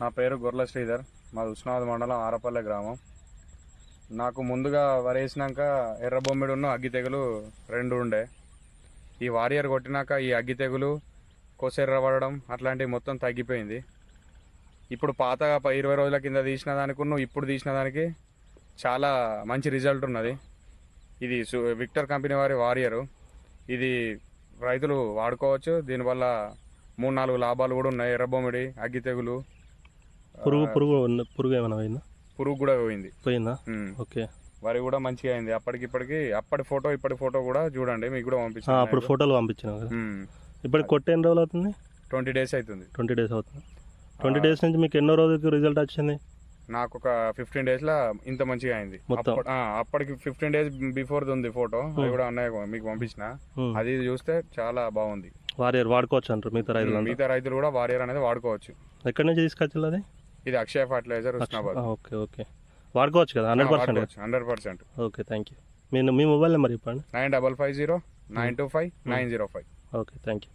నా పేరు గొర్ల శ్రీధర్. మాది ఉస్నాబాద్ మండలం ఆరపల్లె గ్రామం. నాకు ముందుగా వరేసినాక ఎర్ర ఉన్న అగ్గి తెగులు రెండు ఉండే. ఈ వారియర్ కొట్టినాక ఈ అగ్గి తెగులు కొసెర్ర పడడం అట్లాంటివి మొత్తం తగ్గిపోయింది. ఇప్పుడు పాతగా ప- ఇరవై రోజుల కింద తీసిన దానికును నువ్వు ఇప్పుడు తీసిన దానికి చాలా మంచి రిజల్ట్ ఉన్నది. ఇది విక్టర్ కంపెనీ వారి వారియరు. ఇది రైతులు వాడుకోవచ్చు. దీనివల్ల మూడు నాలుగు లాభాలు కూడా ఉన్నాయి. ఎర్రబొమ్మిడి అగ్గి తెగులు పురుగు పురుగు ఉన్న- పురుగు ఏమైనా పోయిందా? పురుగు కూడా పోయింది. పోయిందా? ఉమ్. ఓకే. వరి కూడా మంచిగా అయింది. అప్పటికిప్పటికి అప్పటి ఫోటో ఇప్పటి ఫోటో కూడా చూడండి మీకు కూడా ఆ, పంపించాను అప్పుడు ఫోటోలు పంపించినావు కదా? ఇప్పుడు కొట్టి ఎన్ని రోజులు అవుతుంది? ట్వంటీ డేస్ అవుతుంది. ట్వంటీ డేస్ అవుతుంది. ట్వంటీ డేస్ నుంచి మీకు ఎన్నో రోజులకి రిజల్ట్ వచ్చింది? నాకు ఒక ఫిఫ్టీన్ డేస్ లా ఇంత మంచిగా అయింది. మొత్తం? అప్ప- ఆ, అప్పటికి ఫిఫ్టీన్ డేస్ బిఫోర్ ఉంది ఫోటో. అది కూడా అన్నయ్య మీకు పంపించిన. ఉమ్. అది చూస్తే చాలా బాగుంది. వారియర్ వాడుకోవచ్చు అంటారు మిగతా రైతులంతా? మిగతా రైతులు కూడా వారియర్ అనేది వాడుకోవచ్చు. ఎక్కడి నుంచి తీసుకొచ్చారు అది? ఇది అక్షయ ఫర్టిలైజర్ ఉస్నాబాద్. ఆ, ఓకే ఓకే. వాడుకోవచ్చు కదా hundred percent. Hundred percent. Okay thank you. మీ మీ మొబైల్ నెంబర్ చెప్పండి. Nine double five zero nine two five nine zero five. Okay thank you.